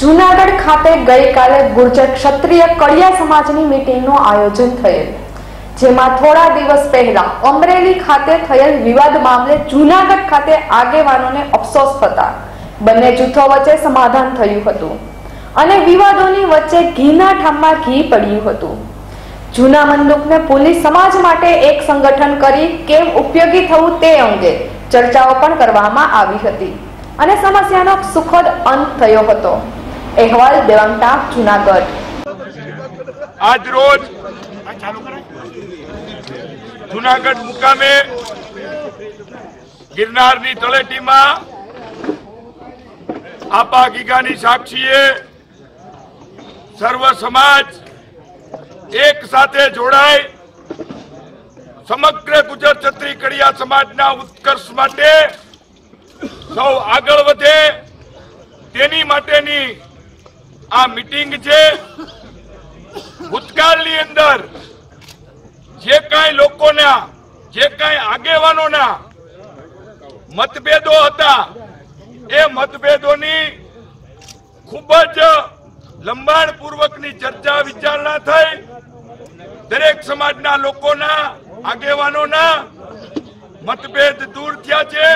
જૂનાગઢ ખાતે ગઈકાલે ગુર્જર ક્ષત્રિય કડિયા સમાજની મીટિંગનું આયોજન થયેલ જેમાં થોડા દિવસ પહેલા અમરેલી ખાતે થયેલ વિવાદ મામલે જુનાગઢ ખાતે આગેવાનોને અફસોસ થતા બંને જૂથો વચ્ચે સમાધાન થયું હતું અને વિવાદોની વચ્ચે ઘીના ઠામમાં ઘી પડ્યું હતું. જૂના મંદુકને પોલીસ સમાજ માટે એક સંગઠન કરી કેમ ઉપયોગી થવું તે અંગે ચર્ચાઓ પણ કરવામાં આવી હતી અને સમસ્યાનો સુખદ અંત થયો હતો. અહેવાલ દેવાંગટા જુનાગઢ. આજ રોજ જુનાગઢ મુકામે ગિરનારની તળેટીમાં આપા ગીગાની સાક્ષીએ સર્વ સમાજ એક સાથે જોડાય સમગ્ર ગુજરાત છત્રી કડિયા સમાજના ઉત્કર્ષ માટે સૌ આગળ વધે તેની માટેની આ મિટિંગ છે ભૂતકાળની અંદર. જે કાંઈ લોકોના, જે કાંઈ આગેવાનોના મતભેદો હતા, એ મતભેદોની ખૂબ જ લંબાણ પૂર્વકની ચર્ચા વિચારણા થઈ. દરેક સમાજના લોકોના, આગેવાનોના મતભેદ દૂર થયા છે.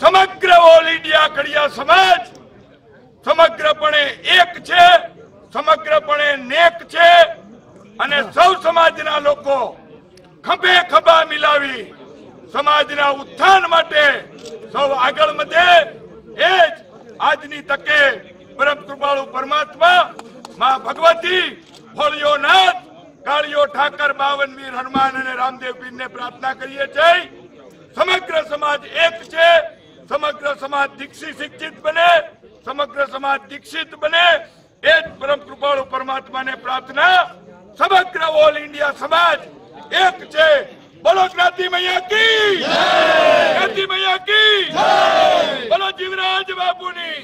સમગ્ર ઓલ ઇન્ડિયા કડિયા સમાજ છે સમગ્રપણે નેક છે અને સૌ સમાજના લોકો ખભે ખભા મિલાવી સમાજના ઉત્થાન માટે સૌ આગળ વધે. એ જ આજની તકે પરમ કૃપાળુ પરમાત્મા માં ભગવતી ફોળિયો નાથ કાળિયો ઠાકર બાવનવીર હનુમાન અને રામદેવ પીરને પ્રાર્થના કરીએ છીએ. સમગ્ર સમાજ એક છે. સમગ્ર સમાજ દીક્ષિત શિક્ષિત બને. સમગ્ર સમાજ દીક્ષિત બને. એ જ પરમ કૃપાળુ પરમાત્માને પ્રાર્થના. સમગ્ર ઓલ ઇન્ડિયા સમાજ એક છે. બોલો જ્ઞાતિ મૈયા કી જ્ઞાતિ મૈયા કી બોલો જીવરાજ બાપુની.